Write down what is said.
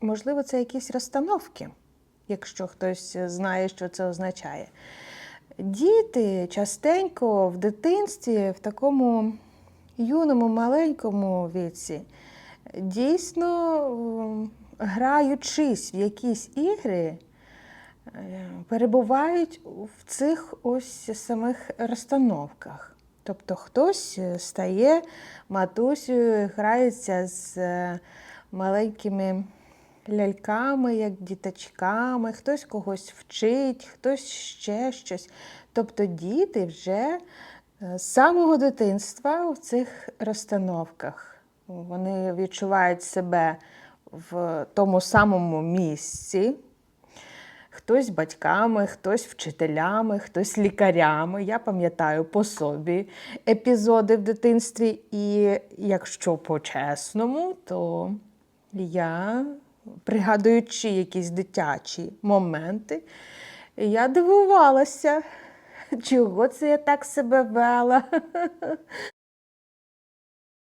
Можливо, це якісь розстановки, якщо хтось знає, що це означає. Діти частенько в дитинстві, в такому юному, маленькому віці, дійсно, граючись в якісь ігри, е, перебувають в цих ось самих розстановках. Тобто хтось е, стає матусею, грається з е, маленькими ляльками, як діточками, хтось когось вчить, хтось ще щось. Тобто діти вже е, з самого дитинства в цих розстановках. Вони відчувають себе в тому самому місці. Хтось батьками, хтось вчителями, хтось лікарями. Я пам'ятаю по собі епізоди в дитинстві. І якщо по-чесному, то я, пригадуючи якісь дитячі моменти, я дивувалася, чого це я так себе вела.